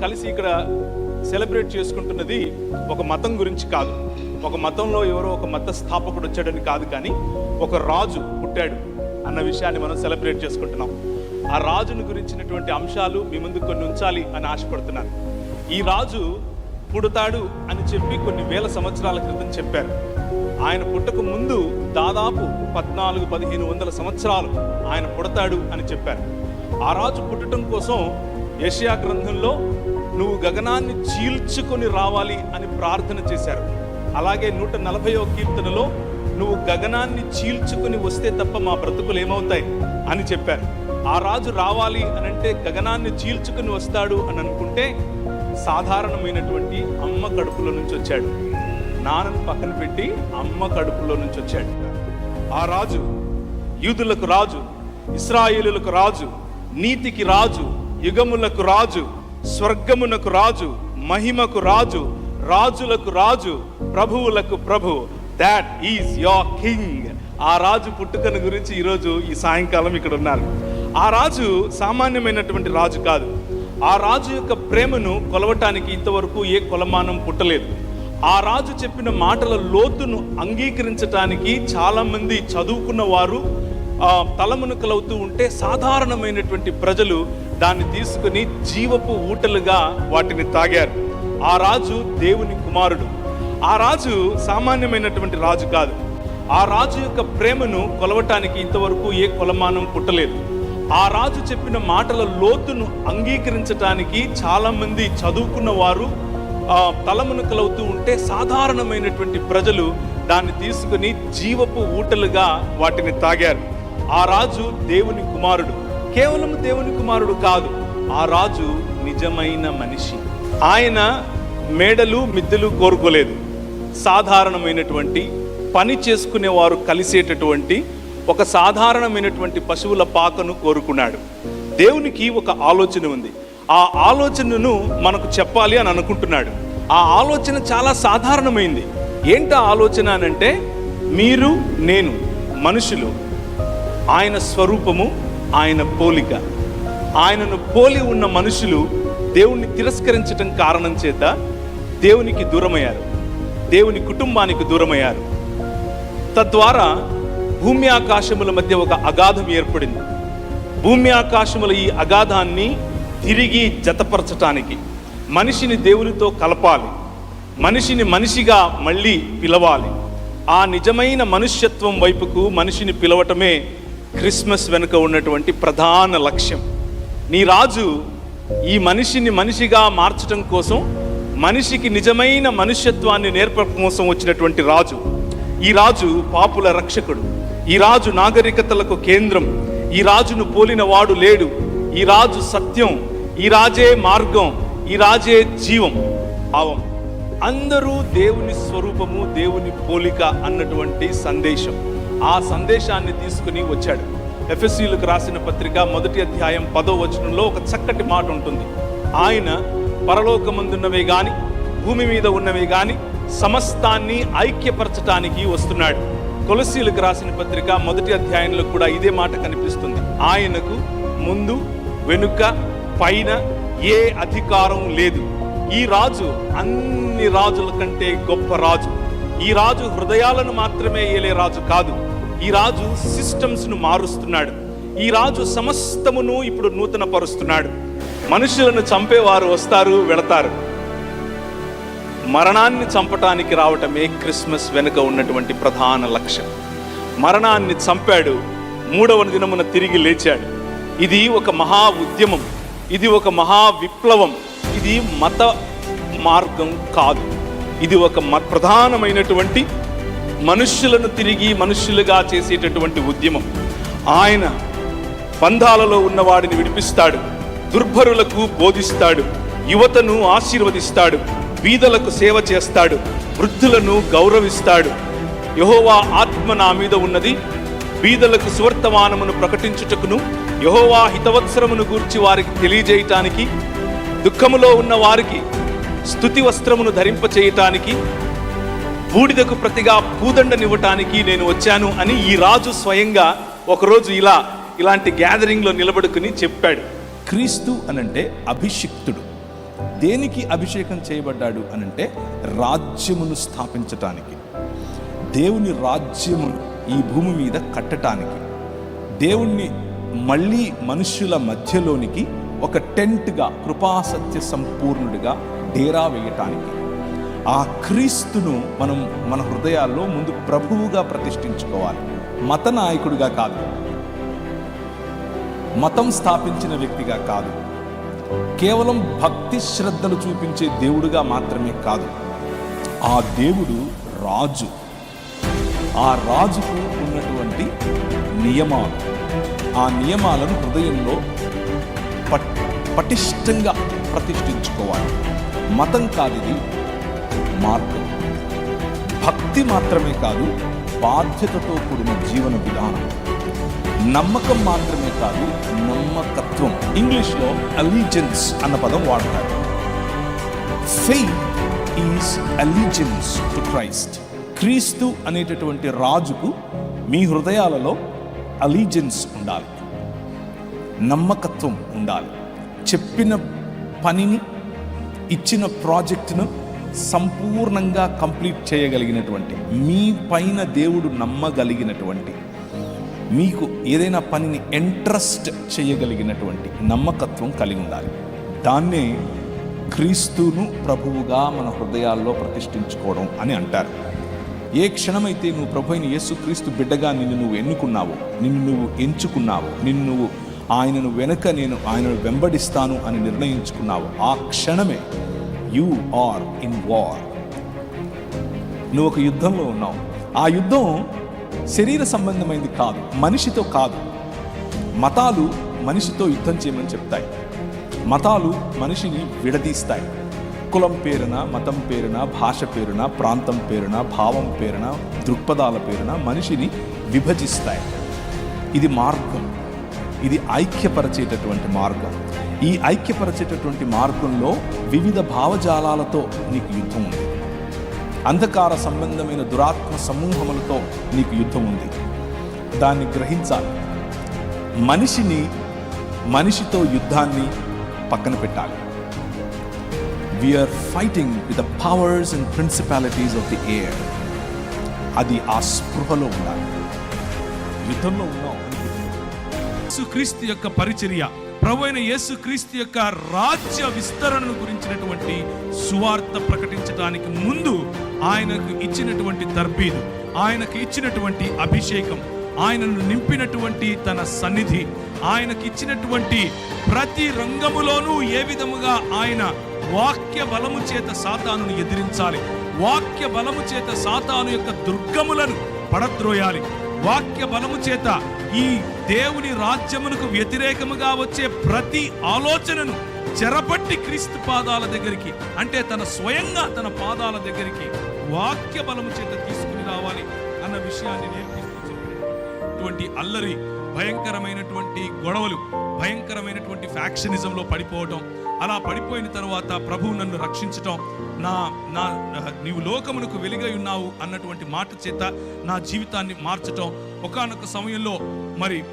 కలిసి ఇక్కడ సెలబ్రేట్ చేసుకుంటున్నది ఒక మతం గురించి కాదు. ఒక మతంలో ఎవరో ఒక మత స్థాపకుడు వచ్చాడని కాదు కానీ ఒక రాజు పుట్టాడు అన్న విషయాన్ని మనం సెలబ్రేట్ చేసుకుంటున్నాం. ఆ రాజును గురించినటువంటి అంశాలు మీ ముందు కొన్ని ఉంచాలి అని ఆశపడుతున్నాను. ఈ రాజు పుడతాడు అని చెప్పి కొన్ని వేల సంవత్సరాల క్రితం చెప్పారు. ఆయన పుట్టక ముందు దాదాపు పద్నాలుగు పదిహేను వందల సంవత్సరాలు ఆయన పుడతాడు అని చెప్పారు. ఆ రాజు పుట్టడం కోసం యెషయా గ్రంథంలో నువ్వు గగనాన్ని చీల్చుకొని రావాలి అని ప్రార్థన చేశారు. అలాగే నూట నలభైవ కీర్తనలో నువ్వు గగనాన్ని చీల్చుకుని వస్తే తప్ప మా బ్రతుకులు ఏమవుతాయి అని చెప్పారు. ఆ రాజు రావాలి అని అంటే గగనాన్ని చీల్చుకుని వస్తాడు అని అనుకుంటే సాధారణమైనటువంటి అమ్మ కడుపులో నుంచి వచ్చాడు. నాన్నను పక్కన పెట్టి అమ్మ కడుపులో నుంచి వచ్చాడు. ఆ రాజు యూదులకు రాజు ఇస్రాయేలులకు రాజు నీతికి రాజు యుగములకు రాజు స్వర్గమునకు రాజు మహిమకు రాజు రాజులకు రాజు ప్రభువులకు ప్రభు. దాట్ ఈజ్ యోర్ కింగ్ ఆ రాజు పుట్టుకను గురించి ఈరోజు ఈ సాయంకాలం ఇక్కడ ఉన్నారు. ఆ రాజు సామాన్యమైనటువంటి రాజు కాదు. ఆ రాజు యొక్క ప్రేమను కొలవటానికి ఇంతవరకు ఏ కొలమానం పుట్టలేదు. ఆ రాజు చెప్పిన మాటల లోతును అంగీకరించటానికి చాలామంది చదువుకున్న వారు తలమునకలవుతూ ఉంటే సాధారణమైనటువంటి ప్రజలు దాన్ని తీసుకుని జీవపు ఊటలుగా వాటిని తాగారు. ఆ రాజు దేవుని కుమారుడు. ఆ రాజు సామాన్యమైనటువంటి రాజు కాదు. ఆ రాజు యొక్క ప్రేమను కొలవటానికి ఇంతవరకు ఏ కొలమానం పుట్టలేదు. ఆ రాజు చెప్పిన మాటల లోతును అంగీకరించటానికి చాలామంది చదువుకున్న వారు తలమునకలవుతూ ఉంటే సాధారణమైనటువంటి ప్రజలు దాన్ని తీసుకుని జీవపు ఊటలుగా వాటిని తాగారు. ఆ రాజు దేవుని కుమారుడు. కేవలం దేవుని కుమారుడు కాదు ఆ రాజు నిజమైన మనిషి. ఆయన మేడలు మిద్దెలు కోరుకోలేదు. సాధారణమైనటువంటి పని చేసుకునేవారు కలిసేటటువంటి ఒక సాధారణమైనటువంటి పశువుల పాకను కోరుకున్నాడు. దేవునికి ఒక ఆలోచన ఉంది. ఆ ఆలోచనను మనకు చెప్పాలి అని అనుకుంటున్నాడు. ఆ ఆలోచన చాలా సాధారణమైంది. ఏంట ఆలోచన అని అంటే మీరు నేను మనుషులు ఆయన స్వరూపము ఆయన పోలిక. ఆయనను పోలి ఉన్న మనుషులు దేవుణ్ణి తిరస్కరించటం కారణం చేత దేవునికి దూరమయ్యారు. దేవుని కుటుంబానికి దూరమయ్యారు. తద్వారా భూమి ఆకాశముల మధ్య ఒక అగాధం ఏర్పడింది. భూమి ఆకాశముల ఈ అగాధాన్ని తిరిగి జతపరచటానికి మనిషిని దేవునితో కలపాలి. మనిషిని మనిషిగా మళ్ళీ పిలవాలి. ఆ నిజమైన మనుష్యత్వం వైపుకు మనిషిని పిలవటమే క్రిస్మస్ వెనుక ఉన్నటువంటి ప్రధాన లక్ష్యం. నీ రాజు ఈ మనిషిని మనిషిగా మార్చటం కోసం మనిషికి నిజమైన మనుష్యత్వాన్ని నేర్పడం కోసం వచ్చినటువంటి రాజు. ఈ రాజు పాపుల రక్షకుడు. ఈ రాజు నాగరికతలకు కేంద్రం. ఈ రాజును పోలిన వాడు లేడు. ఈ రాజు సత్యం. ఈ రాజే మార్గం. ఈ రాజే జీవం. భావం అందరూ దేవుని స్వరూపము దేవుని పోలిక అన్నటువంటి సందేశం. ఆ సందేశాన్ని తీసుకుని వచ్చాడు. ఎఫ్ఎస్సీలకు రాసిన పత్రిక మొదటి అధ్యాయం పదో వచనంలో ఒక చక్కటి మాట ఉంటుంది. ఆయన పరలోకమందున్నవే గాని భూమి మీద ఉన్నవే గాని సమస్తాన్ని ఐక్యపరచటానికి వస్తున్నాడు. కొలసీలకు రాసిన పత్రిక మొదటి అధ్యాయంలో కూడా ఇదే మాట కనిపిస్తుంది. ఆయనకు ముందు వెనుక పైన ఏ అధికారం లేదు. ఈ రాజు అన్ని రాజుల కంటే గొప్ప రాజు. ఈ రాజు హృదయాలను మాత్రమే ఏలే రాజు కాదు. ఈ రాజు సిస్టమ్స్ను మారుస్తున్నాడు. ఈ రాజు సమస్తమును ఇప్పుడు నూతన పరుస్తున్నాడు మనుషులను చంపేవారు వస్తారు వెళతారు. మరణాన్ని చంపటానికి రావటమే క్రిస్మస్ వెనుక ఉన్నటువంటి ప్రధాన లక్ష్యం. మరణాన్ని చంపాడు మూడవ దినమున తిరిగి లేచాడు. ఇది ఒక మహా ఉద్యమం ఇది ఒక మహా విప్లవం ఇది మత మార్గం కాదు. ఇది ఒక మ- ప్రధానమైనటువంటి మనుష్యులను తిరిగి మనుష్యులుగా చేసేటటువంటి ఉద్యమం. ఆయన బంధాలలో ఉన్నవాడిని విడిపిస్తాడు దుర్భరులకు బోధిస్తాడు యువతను ఆశీర్వదిస్తాడు బీదలకు సేవ చేస్తాడు వృద్ధులను గౌరవిస్తాడు. యహోవా ఆత్మ నా మీద ఉన్నది బీదలకు సువర్తమానమును ప్రకటించుటకును యహోవా హితవత్సరమును గూర్చి వారికి తెలియజేయటానికి దుఃఖములో ఉన్న వారికి స్థుతి వస్త్రమును ధరింపచేయటానికి బూడిదకు ప్రతిగా పూదండనివ్వటానికి నేను వచ్చాను అని ఈ రాజు స్వయంగా ఒకరోజు ఇలా ఇలాంటి గ్యాదరింగ్లో నిలబడుకుని చెప్పాడు. క్రీస్తు అనంటే అభిషిక్తుడు. దేనికి అభిషేకం చేయబడ్డాడు అనంటే రాజ్యమును స్థాపించటానికి. దేవుని రాజ్యమును ఈ భూమి మీద కట్టటానికి. దేవుణ్ణి మళ్ళీ మనుష్యుల మధ్యలోనికి ఒక టెంట్గా కృపాసత్య సంపూర్ణుడిగా డేరా వేయటానికి. ఆ క్రీస్తును మనం మన హృదయాల్లో ముందు ప్రభువుగా ప్రతిష్ఠించుకోవాలి. మత నాయకుడిగా కాదు. మతం స్థాపించిన వ్యక్తిగా కాదు. కేవలం భక్తి శ్రద్ధలు చూపించే దేవుడుగా మాత్రమే కాదు. ఆ దేవుడు రాజు. ఆ రాజుకు ఉన్నటువంటి నియమాలు. ఆ నియమాలను హృదయంలో పట్ పటిష్టంగా ప్రతిష్ఠించుకోవాలి. మతం కాదు ఇది మార్గం భక్తి మాత్రమే కాదు బాధ్యతతో కూడిన జీవన విధానం. నమ్మకం మాత్రమే కాదు నమ్మకత్వం. ఇంగ్లీష్లో అలీజెన్స్ అన్న పదం వాడతారు. Faith is allegiance to Christ క్రీస్తు అనేటటువంటి రాజుకు మీ హృదయాలలో అలీజెన్స్ ఉండాలి. నమ్మకత్వం ఉండాలి. చెప్పిన పనిని ఇచ్చిన ప్రాజెక్టును సంపూర్ణంగా కంప్లీట్ చేయగలిగినటువంటి మీ పైన దేవుడు నమ్మగలిగినటువంటి మీకు ఏదైనా పనిని ఇంట్రెస్ట్ చేయగలిగినటువంటి నమ్మకత్వం కలిగి ఉండాలి. దాన్నే క్రీస్తును ప్రభువుగా మన హృదయాల్లో ప్రతిష్ఠించుకోవడం అని అంటారు. ఏ క్షణమైతే నువ్వు ప్రభు అయిన యేసు క్రీస్తు బిడ్డగా నిన్ను నువ్వు ఎన్నుకున్నావో నిన్ను నువ్వు ఎంచుకున్నావో నిన్ను నువ్వు ఆయనను వెనక నేను ఆయనను వెంబడిస్తాను అని నిర్ణయించుకున్నావు ఆ క్షణమే యు ఆర్ ఇన్ వార్. నువ్వు ఒక యుద్ధంలో ఉన్నావు. ఆ యుద్ధం శరీర సంబంధమైంది కాదు మనిషితో కాదు. మతాలు మనిషితో యుద్ధం చేయమని చెప్తాయి. మతాలు మనిషిని విడదీస్తాయి. కులం పేరున మతం పేరున భాష పేరున ప్రాంతం పేరున భావం పేరున దృక్పథాల పేరున మనిషిని విభజిస్తాయి. ఇది మార్గం. ఇది ఐక్యపరచేటటువంటి మార్గం. ఈ ఐక్యపరచేటటువంటి మార్గంలో వివిధ భావజాలాలతో నీకు యుద్ధం ఉంది. అంధకార సంబంధమైన దురాత్మ సమూహములతో నీకు యుద్ధం ఉంది. దాన్ని గ్రహించాలి. మనిషిని మనిషితో యుద్ధాన్ని పక్కన పెట్టాలి. We're fighting with the powers and principalities of the air అది ఆ స్పృహలో ఉండాలి. యుద్ధంలో ఉన్నాం క్రీస్తు యొక్క పరిచర్య ప్రభు అయిన యేసుక్రీస్తు యొక్క రాజ్య విస్తరణను గురించినటువంటి సువార్త ప్రకటించడానికి ముందు ఆయనకు ఇచ్చినటువంటి తర్బీదు ఆయనకు ఇచ్చినటువంటి అభిషేకం ఆయనను నింపినటువంటి తన సన్నిధి ఆయనకి ఇచ్చినటువంటి ప్రతి రంగములోనూ ఏ విధముగా ఆయన వాక్య బలము చేత సాతాను ఎదిరించాలి వాక్య బలము చేత సాతాను యొక్క దుర్గములను పడద్రోయాలి వాక్య బలము చేత ఈ దేవుని రాజ్యమునకు వ్యతిరేకముగా వచ్చే ప్రతి ఆలోచనను చెరపట్టి క్రీస్తు పాదాల దగ్గరికి అంటే తన స్వయంగా తన పాదాల దగ్గరికి వాక్య బలము చేత తీసుకుని రావాలి అన్న విషయాన్ని నేర్పిస్తూ చెప్పినటువంటి అల్లరి భయంకరమైనటువంటి గొడవలు భయంకరమైనటువంటి ఫ్యాక్షనిజంలో పడిపోవటం అలా పడిపోయిన తర్వాత ప్రభువు నన్ను రక్షించటం నా నా నీవు లోకమునకు వెలుగై ఉన్నావు అన్నటువంటి మాట చేత నా జీవితాన్ని మార్చటం. ఒకానొక సమయంలో మరి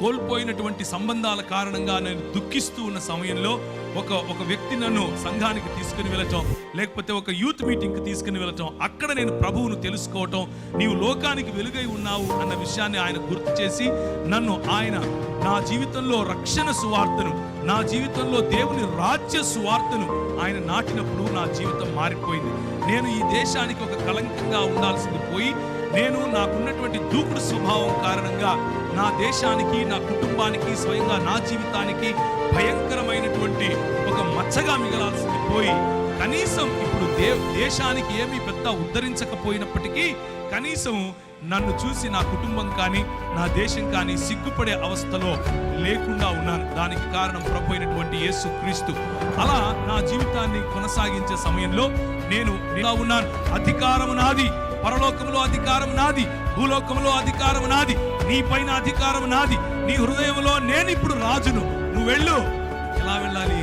కోల్పోయినటువంటి సంబంధాల కారణంగా నేను దుఃఖిస్తూ ఉన్న సమయంలో ఒక ఒక వ్యక్తి నన్ను సంఘానికి తీసుకుని వెళ్ళటం లేకపోతే ఒక యూత్ మీటింగ్కి తీసుకుని వెళ్ళటం అక్కడ నేను ప్రభువును తెలుసుకోవటం నీవు లోకానికి వెలుగై ఉన్నావు అన్న విషయాన్ని ఆయన గుర్తు చేసి నన్ను ఆయన నా జీవితంలో రక్షణ సువార్తను నా జీవితంలో దేవుని రాజ్య సువార్తను ఆయన నాటినప్పుడు నా జీవితం మారిపోయింది. నేను ఈ దేశానికి ఒక కళంకంగా ఉండాల్సింది పోయి నేను నాకున్నటువంటి దూకుడు స్వభావం కారణంగా నా దేశానికి నా కుటుంబానికి స్వయంగా నా జీవితానికి భయంకరమైనటువంటి ఒక మచ్చగా మిగలాల్సింది పోయి కనీసం ఇప్పుడు దే దేశానికి ఏమీ పెద్ద ఉద్ధరించకపోయినప్పటికీ కనీసం నన్ను చూసి నా కుటుంబం కానీ నా దేశం కానీ సిగ్గుపడే అవస్థలో లేకుండా ఉన్నాను. దానికి కారణం ప్రభు అయినటువంటి యేసు క్రీస్తు అలా నా జీవితాన్ని కొనసాగించే సమయంలో నేను ఇలా ఉన్నాను. అధికారం నాది. పరలోకంలో అధికారం నాది. భూలోకంలో అధికారం నాది. నీ పైన అధికారం నాది. నీ హృదయంలో నేను ఇప్పుడు రాజును. నువ్వు వెళ్ళు. ఎలా వెళ్ళాలి?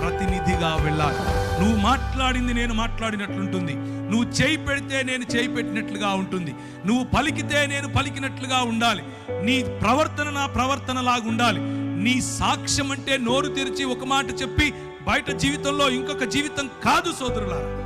ప్రతినిధిగా వెళ్ళాలి. నువ్వు మాట్లాడింది నేను మాట్లాడినట్లుంటుంది. నువ్వు చేయి పెడితే నేను చేయి పెట్టినట్లుగా ఉంటుంది. నువ్వు పలికితే నేను పలికినట్లుగా ఉండాలి. నీ ప్రవర్తన నా ప్రవర్తన లాగా ఉండాలి నీ సాక్ష్యం అంటే నోరు తెరిచి ఒక మాట చెప్పి బయట జీవితంలో ఇంకొక జీవితం కాదు సోదరులారా.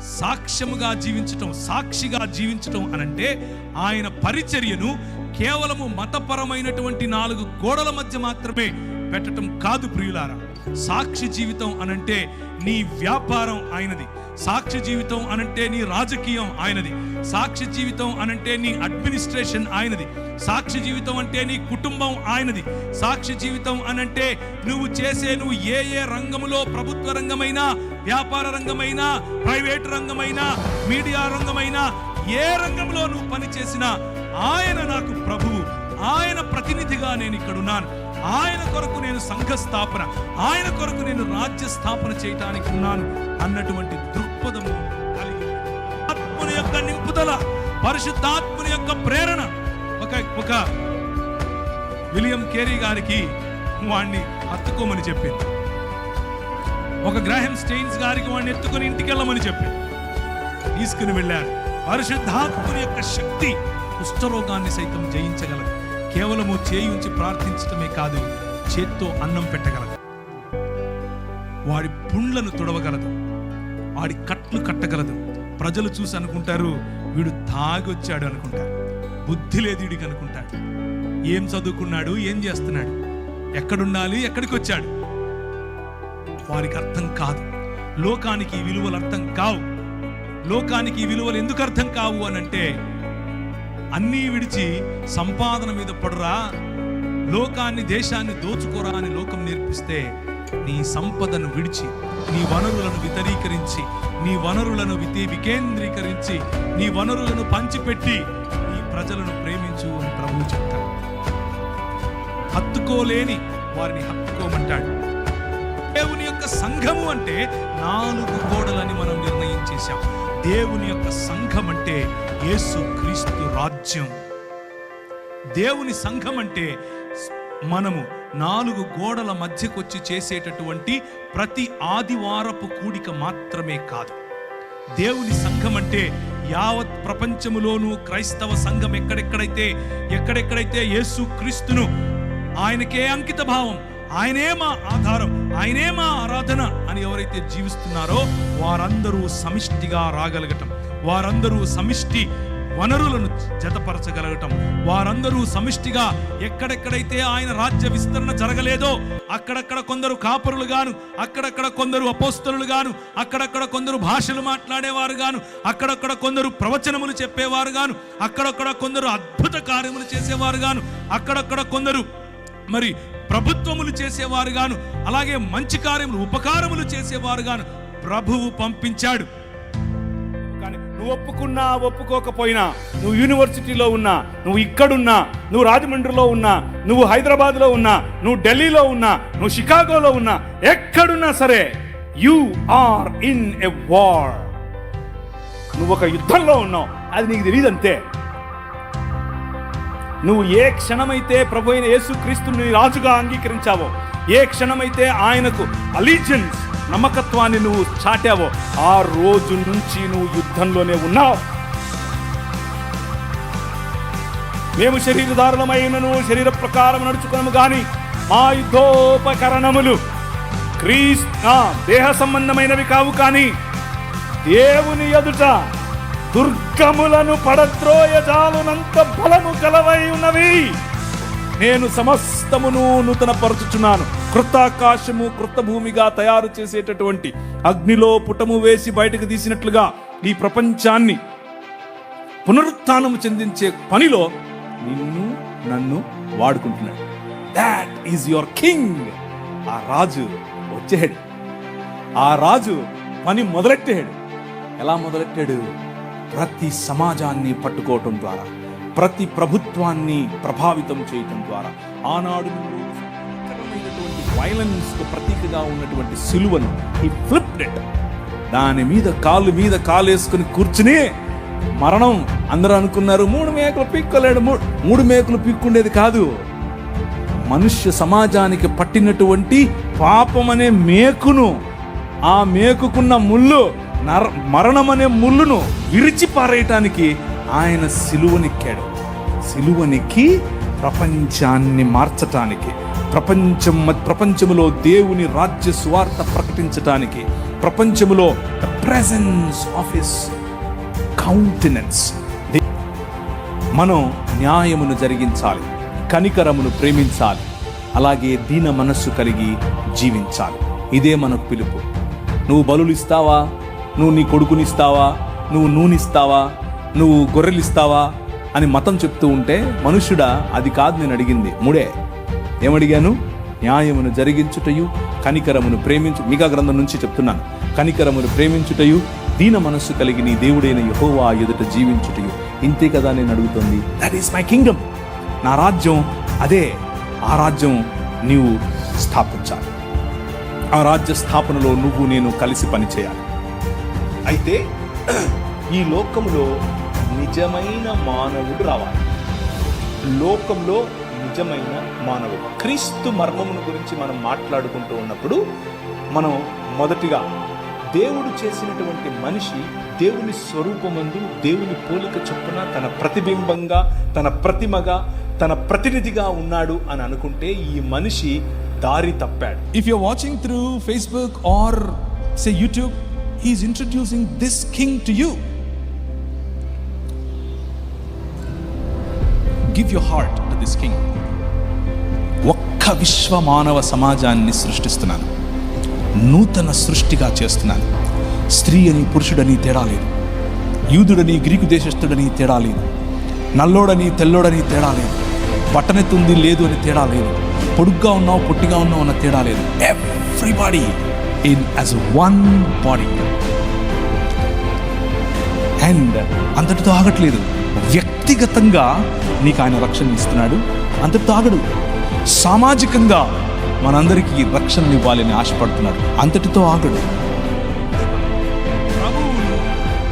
సాక్ష్యముగా జీవించటం సాక్షిగా జీవించటం అనంటే ఆయన పరిచర్యను కేవలము మతపరమైనటువంటి నాలుగు గోడల మధ్య మాత్రమే పెట్టటం కాదు ప్రియులారా. సాక్షి జీవితం అనంటే నీ వ్యాపారం ఆయనది. సాక్షి జీవితం అనంటే నీ రాజకీయం ఆయనది. సాక్షి జీవితం అనంటే నీ అడ్మినిస్ట్రేషన్ ఆయనది. సాక్షి జీవితం అంటే నీ కుటుంబం ఆయనది. సాక్షి జీవితం అనంటే నువ్వు చేసే నువ్వు ఏ ఏ రంగములో ప్రభుత్వ రంగమైనా వ్యాపార రంగమైనా ప్రైవేట్ రంగమైనా మీడియా రంగమైనా ఏ రంగంలో నువ్వు పని చేసినా ఆయన నాకు ప్రభువు. ఆయన ప్రతినిధిగా నేను ఇక్కడ ఉన్నాను. ఆయన కొరకు నేను సంఘ స్థాపన ఆయన కొరకు నేను రాజ్య స్థాపన చేయటానికి ఉన్నాను అన్నటువంటి దృక్పథము కలిగి ఆత్మని యొక్క నింపుదల పరిశుద్ధాత్మని యొక్క ప్రేరణ. ఒక ఒక విలియం కేరీ గారికి వాణ్ణి హత్తుకోమని చెప్పింది. ఒక గ్రాహం స్టెయిన్స్ గారికి వాడిని ఎత్తుకొని ఇంటికి వెళ్ళమని చెప్పింది. తీసుకుని వెళ్ళారు. పరిశుద్ధాత్మని యొక్క శక్తి కుష్ఠరోగాన్ని సైతం జయించగలదు. కేవలము చేయి ఉంచి ప్రార్థించటమే కాదు చేత్తో అన్నం పెట్టగలదు. వాడి పుండ్లను తుడవగలదు. వాడి కట్లు కట్టగలదు. ప్రజలు చూసి అనుకుంటారు వీడు తాగొచ్చాడు అనుకుంటారు. బుద్ధి లేదు వీడికి అనుకుంటాడు. ఏం చదువుకున్నాడు ఏం చేస్తున్నాడు? ఎక్కడుండాలి ఎక్కడికి వచ్చాడు? వారికి అర్థం కాదు. లోకానికి విలువలు అర్థం కావు. లోకానికి ఈ విలువలు ఎందుకు అర్థం కావు అని అంటే అన్నీ విడిచి సంపాదన మీద పడురా. లోకాన్ని దేశాన్ని దోచుకోరా అని లోకం నేర్పిస్తే నీ సంపదను విడిచి నీ వనరులను వితరీకరించి నీ వనరులను వితి వికేంద్రీకరించి నీ వనరులను పంచిపెట్టి నీ ప్రజలను ప్రేమించు అని ప్రభువు చెప్తాడు. హత్తుకోలేని వారిని హత్తుకోమంటాడు. దేవుని యొక్క సంఘము అంటే నాలుగు గోడలని మనం నిర్ణయం చేశాం. దేవుని యొక్క సంఘం అంటే యేసు క్రీస్తు రాజ్యం. దేవుని సంఘం అంటే మనము నాలుగు గోడల మధ్యకొచ్చి చేసేటటువంటి ప్రతి ఆదివారపు కూడిక మాత్రమే కాదు. దేవుని సంఘం అంటే యావత్ ప్రపంచములోనూ క్రైస్తవ సంఘం ఎక్కడెక్కడైతే ఎక్కడెక్కడైతే యేసు క్రీస్తును ఆయనకే అంకిత భావం ఆయనే మా ఆధారం ఆయనే మా ఆరాధన అని ఎవరైతే జీవిస్తున్నారో వారందరూ సమిష్టిగా రాగలగటం వారందరూ సమిష్టి వనరులను జతపరచగలగటం వారందరూ సమిష్టిగా ఎక్కడెక్కడైతే ఆయన రాజ్య విస్తరణ జరగలేదో అక్కడక్కడ కొందరు కాపరులు గాను అక్కడక్కడ కొందరు అపోస్తలు గాను అక్కడక్కడ కొందరు భాషలు మాట్లాడేవారు గాను అక్కడక్కడ కొందరు ప్రవచనములు చెప్పేవారు గాను అక్కడక్కడ కొందరు అద్భుత కార్యములు చేసేవారు గాను అక్కడక్కడ కొందరు మరి ప్రభుత్వములు చేసేవారు గాను అలాగే మంచి కార్యములు ఉపకారములు చేసేవారు గాను ప్రభువు పంపించాడు. కానీ నువ్వు ఒప్పుకున్నా ఒప్పుకోకపోయినా నువ్వు యూనివర్సిటీలో ఉన్నా నువ్వు ఇక్కడున్నా నువ్వు రాజమండ్రిలో ఉన్నా నువ్వు హైదరాబాద్లో ఉన్నా నువ్వు ఢిల్లీలో ఉన్నా నువ్వు షికాగోలో ఉన్నా ఎక్కడున్నా సరే you are in a war. నువ్వు ఒక యుద్ధంలో ఉన్నావు అది నీకు తెలియదు అంతే నువ్వు ఏ క్షణమైతే ప్రభు అయిన యేసుక్రీస్తుని రాజుగా అంగీకరించావో ఏ క్షణమైతే ఆయనకు అలీజెన్స్ నమ్మకత్వాన్ని నువ్వు చాటావో ఆ రోజు నుంచి నువ్వు యుద్ధంలోనే ఉన్నావు. మేము శరీరధారులమైనను శరీర ప్రకారం నడుచుకున్నాము కానీ మా యుద్ధోపకరణములు క్రీస్ దేహ సంబంధమైనవి కావు కానీ దేవుని ఎదుట దుర్గములను పడత్రోయజాలునంత బలము కలవై ఉన్నవి. నేను సమస్తమును నూతన పరచుచున్నాను కృతాకాశము కృత భూమిగా తయారు చేసేటటువంటి అగ్నిలో పుటము వేసి బయటకు తీసినట్లుగా ఈ ప్రపంచాన్ని పునరుత్థానము చెందించే పనిలో నిన్ను నన్ను వాడుకుంటున్నాడు. దాట్ ఈజ్ యువర్ కింగ్ ఆ రాజు వచ్చాడు ఆ రాజు పని మొదలెట్టాడు ఎలా మొదలెట్టాడు? ప్రతి సమాజాన్ని పట్టుకోవటం ద్వారా ప్రతి ప్రభుత్వాన్ని ప్రభావితం చేయటం ద్వారా ఆనాడు వైలెన్స్కు ప్రతీకగా ఉన్నటువంటి సిలువను ఈ ఫ్లిప్డ్ దాని మీద కాలు మీద కాలు వేసుకుని కూర్చుని మరణం. అందరూ అనుకున్నారు మూడు మేకలు పిక్కలేడు మూ- మూడు మేకలు పిక్కుండేది కాదు. మనుష్య సమాజానికి పట్టినటువంటి పాపం అనే మేకును ఆ మేకుకున్న ముళ్ళు నర మరణం అనే ముళ్ళును విరిచి పారేయటానికి ఆయన సిలువనెక్కాడు. సిలువనెక్కి ప్రపంచాన్ని మార్చటానికి ప్రపంచం ప్రపంచములో దేవుని రాజ్య సువార్త ప్రకటించటానికి ప్రపంచములో the presence of his countenance. మనం న్యాయమును జరిగించాలి కనికరమును ప్రేమించాలి అలాగే దీన మనస్సు కలిగి జీవించాలి. ఇదే మనకు పిలుపు. నువ్వు బలులు ఇస్తావా నువ్వు నీ కొడుకునిస్తావా? నువ్వు నూనె నువ్వు గొర్రెలు ఇస్తావా అని మతం చెప్తూ ఉంటే మనుష్యుడా అది కాదు నేను అడిగింది. మూడే ఏమడిగాను? న్యాయమును జరిగించుటయు కనికరమును ప్రేమించు మిగా గ్రంథం నుంచి చెప్తున్నాను. కనికరమును ప్రేమించుటయు దీన మనస్సు కలిగి నీ దేవుడైన యహోవా ఎదుట జీవించుటయు. ఇంతే కదా నేను అడుగుతుంది. దట్ ఈస్ మై కింగ్డమ్ నా రాజ్యం అదే. ఆ రాజ్యం నీవు స్థాపించాలి. ఆ రాజ్య స్థాపనలో నువ్వు నేను కలిసి పనిచేయాలి. అయితే ఈ లోకంలో నిజమైన మానవుడు రావాలి. లోకంలో నిజమైన మానవుడు. క్రీస్తు మర్మమును గురించి మనం మాట్లాడుకుంటూ ఉన్నప్పుడు మనం మొదటిగా దేవుడు చేసినటువంటి మనిషి దేవుని స్వరూపమందు దేవుని పోలిక చొప్పున తన ప్రతిబింబంగా తన ప్రతిమగా తన ప్రతినిధిగా ఉన్నాడు అని అనుకుంటే ఈ మనిషి దారి తప్పాడు. If you watching through Facebook or say YouTube he is introducing this king to you give your heart to this king ఒక్క విశ్వ మానవ సమాజాన్ని సృష్టిస్తున్నాను. నూతన సృష్టిగా చేస్తున్నాను. స్త్రీ అని పురుషుడని తేడా లేదు. యూదుడని గ్రీకు దేశస్థుడని తేడా లేదు. నల్లోడని తెల్లోడని తేడా లేదు. బట్టనెత్తుంది లేదు అని తేడా లేదు. పొడుగ్గా ఉన్నావు పొట్టిగా ఉన్నావు అన్న తేడా లేదు. Everybody in as one body and అంతటితో ఆగట్లేదు. వ్యక్తిగతంగా నీకు ఆయన రక్షణ ఇస్తున్నాడు. అంతటితో ఆగడు. సామాజికంగా మనందరికీ రక్షణ ఇవ్వాలని ఆశపడుతున్నాడు. అంతటితో ఆగడు. ప్రభువు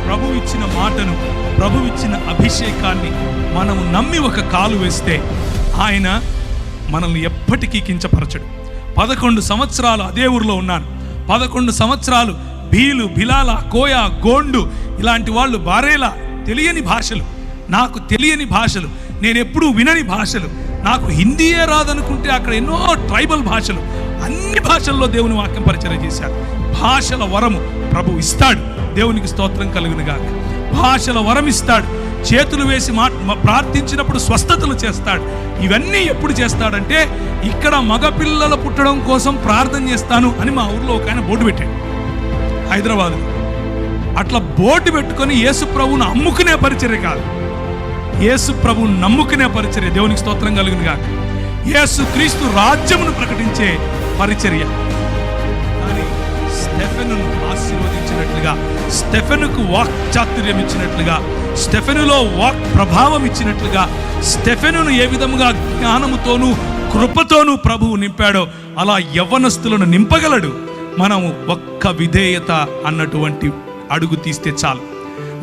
ప్రభు ఇచ్చిన మాటను ప్రభు ఇచ్చిన అభిషేకాన్ని మనము నమ్మి ఒక కాలు వేస్తే ఆయన మనల్ని ఎప్పటికీ కించపరచడు. పదకొండు సంవత్సరాలు అదే ఊరిలో ఉన్నాను. పదకొండు సంవత్సరాలు బీలు బిలాల కోయ గోండు ఇలాంటి వాళ్ళు బారేలా తెలియని భాషలు. నాకు తెలియని భాషలు నేను ఎప్పుడూ వినని భాషలు. నాకు హిందీయే రాదనుకుంటే అక్కడ ఎన్నో ట్రైబల్ భాషలు. అన్ని భాషల్లో దేవుని వాక్యం పరిచయం చేశారు భాషల వరము ప్రభు ఇస్తాడు. దేవునికి స్తోత్రం కలుగునుగాక. భాషల వరం ఇస్తాడు చేతులు వేసి మా ప్రార్థించినప్పుడు స్వస్థతలు చేస్తాడు. ఇవన్నీ ఎప్పుడు చేస్తాడంటే ఇక్కడ మగపిల్లల పుట్టడం కోసం ప్రార్థన చేస్తాను అని మా ఊర్లో ఒక ఆయన బోర్డు పెట్టాడు. హైదరాబాద్ అట్లా బోర్డు పెట్టుకొని యేసు ప్రభువును అమ్ముకునే పరిచర్య కాదు. యేసు ప్రభువును నమ్ముకునే పరిచర్య దేవునికి స్తోత్రం కలుగును కాక యేసు క్రీస్తు రాజ్యమును ప్రకటించే పరిచర్య. స్టెఫెను ఆశీర్వదించినట్లుగా స్టెఫెనుకు వాక్ చాతుర్యం ఇచ్చినట్లుగా స్టెఫెనులో వాక్ ప్రభావం ఇచ్చినట్లుగా స్టెఫెనును ఏ విధముగా జ్ఞానముతోనూ కృపతోనూ ప్రభువు నింపాడో అలా యవ్వనస్తులను నింపగలడు. మనము ఒక్క విధేయత అన్నటువంటి అడుగు తీస్తే చాలు.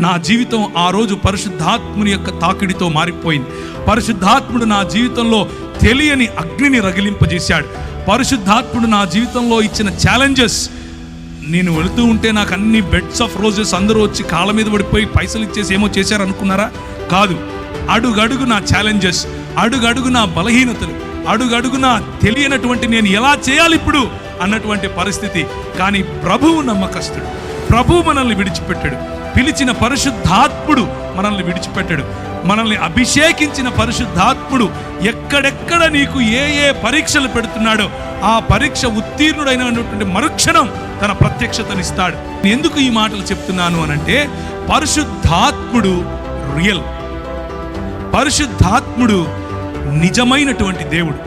నా జీవితం ఆ రోజు పరిశుద్ధాత్ముని యొక్క తాకిడితో మారిపోయింది. పరిశుద్ధాత్ముడు నా జీవితంలో తెలియని అగ్నిని రగిలింపజేశాడు. పరిశుద్ధాత్ముడు నా జీవితంలో ఇచ్చిన ఛాలెంజెస్ నేను వెళుతూ ఉంటే నాకు అన్ని బెడ్స్ ఆఫ్ రోజెస్ అందరూ వచ్చి కాళ్ళ మీద పడిపోయి పైసలు ఇచ్చేసి ఏమో చేశారు అనుకున్నారా? కాదు. అడుగడుగు నా ఛాలెంజెస్ అడుగడుగు నా బలహీనతలు అడుగడుగు నా తెలియనటువంటి నేను ఎలా చేయాలి ఇప్పుడు అన్నటువంటి పరిస్థితి. కానీ ప్రభువు నమ్మకస్తుడు. ప్రభువు మనల్ని విడిచిపెట్టాడు. పిలిచిన పరిశుద్ధాత్ముడు మనల్ని విడిచిపెట్టాడు. మనల్ని అభిషేకించిన పరిశుద్ధాత్ముడు ఎక్కడెక్కడ నీకు ఏ ఏ పరీక్షలు పెడుతున్నాడో ఆ పరీక్ష ఉత్తీర్ణుడైనటువంటి మరుక్షణం తన ప్రత్యక్షతనిస్తాడు. నేను ఎందుకు ఈ మాటలు చెప్తున్నాను అనంటే పరిశుద్ధాత్ముడు రియల్. పరిశుద్ధాత్ముడు నిజమైనటువంటి దేవుడు.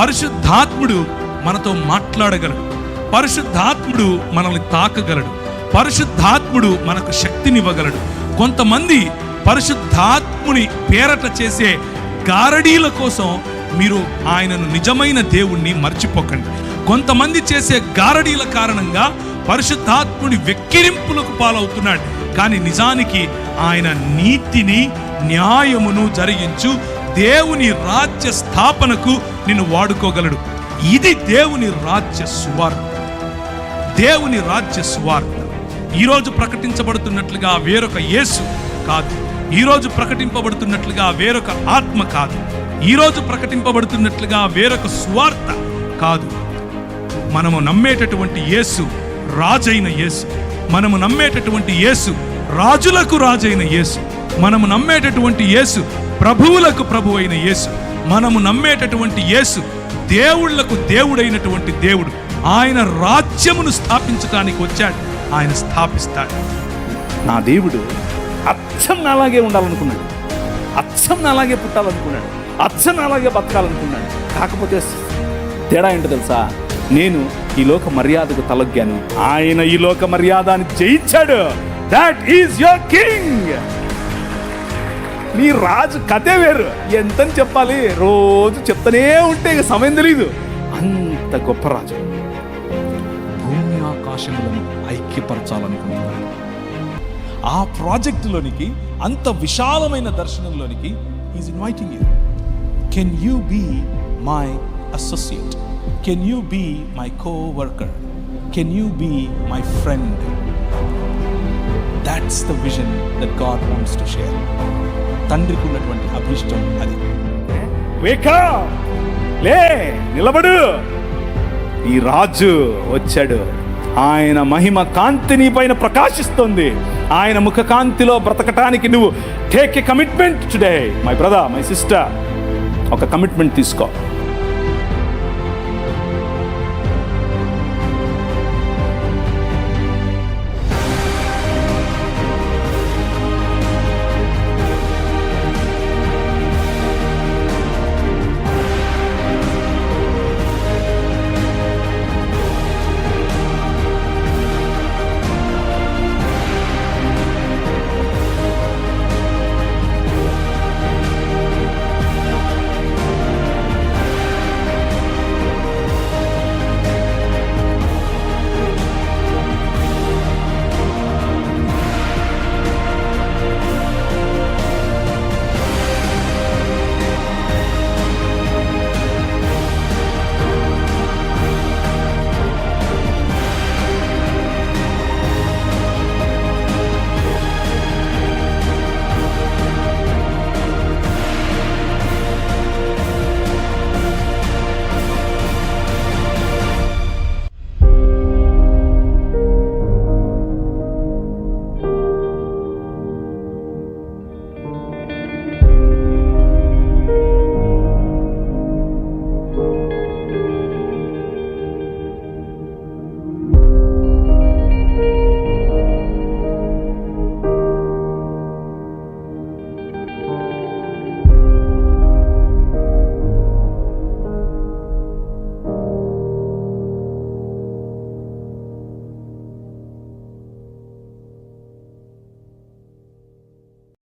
పరిశుద్ధాత్ముడు మనతో మాట్లాడగలడు. పరిశుద్ధాత్ముడు మనల్ని తాకగలడు. పరిశుద్ధాత్ముడు మనకు శక్తినివ్వగలడు. కొంతమంది పరిశుద్ధాత్ముని పేరట చేసే గారడీల కోసం మీరు ఆయనను నిజమైన దేవుణ్ణి మర్చిపోకండి. కొంతమంది చేసే గారడీల కారణంగా పరిశుద్ధాత్ముడి వెక్కిరింపులకు పాలవుతున్నాడు. కానీ నిజానికి ఆయన నీతిని న్యాయమును జరిగించు దేవుని రాజ్య స్థాపనకు నిన్ను వాడుకోగలడు. ఇది దేవుని రాజ్య సువార్త. దేవుని రాజ్య సువార్త. ఈరోజు ప్రకటించబడుతున్నట్లుగా వేరొక యేసు కాదు. ఈరోజు ప్రకటింపబడుతున్నట్లుగా వేరొక ఆత్మ కాదు. ఈరోజు ప్రకటింపబడుతున్నట్లుగా వేరొక స్వార్థ కాదు. మనము నమ్మేటటువంటి యేసు రాజైన యేసు. మనము నమ్మేటటువంటి యేసు రాజులకు రాజైన యేసు. మనము నమ్మేటటువంటి యేసు ప్రభువులకు ప్రభు అయిన యేసు. మనము నమ్మేటటువంటి యేసు దేవుళ్ళకు దేవుడైనటువంటి దేవుడు. ఆయన రాజ్యమును స్థాపించడానికి వచ్చాడు. ఆయన స్థాపిస్తాడు. నా దేవుడు అచ్చం నాలాగే ఉండాలనుకున్నాడు. అచ్చం నాలాగే పుట్టాలనుకున్నాడు. అచ్చం నాలాగే బతకాలనుకున్నాడు. కాకపోతే తేడా ఏంటో తెలుసా? నేను ఈ లోక మర్యాదకు తలొగ్గాను. ఆయన ఈ లోక మర్యాదని జయించాడు. దాట్ ఈజ్ యువర్ కింగ్ నీ రాజు కథే వేరు. ఎంతని చెప్పాలి? రోజు చెప్తూనే ఉంటే ఇక సమయం తెలియదు అంత గొప్ప రాజు. భూమి ఆకాశములను ఐక్యపరచాలనుకుంటున్నాను ఆ ప్రాజెక్టులోనికి అంత విశాలమైన దర్శనంలోనికి is inviting you can you be my associate can you be my coworker can you be my friend that's the vision that God wants to share తండ్రికి ఉన్నటువంటి అభిష్టం అది. లే నిలబడు. ఈ రాజు వచ్చాడు. ఆయన మహిమ కాంతి నీ పైన ప్రకాశిస్తుంది. ఆయన ముఖకాంతిలో బ్రతకటానికి నువ్వు take a commitment today my brother my sister ఒక కమిట్మెంట్ తీసుకో.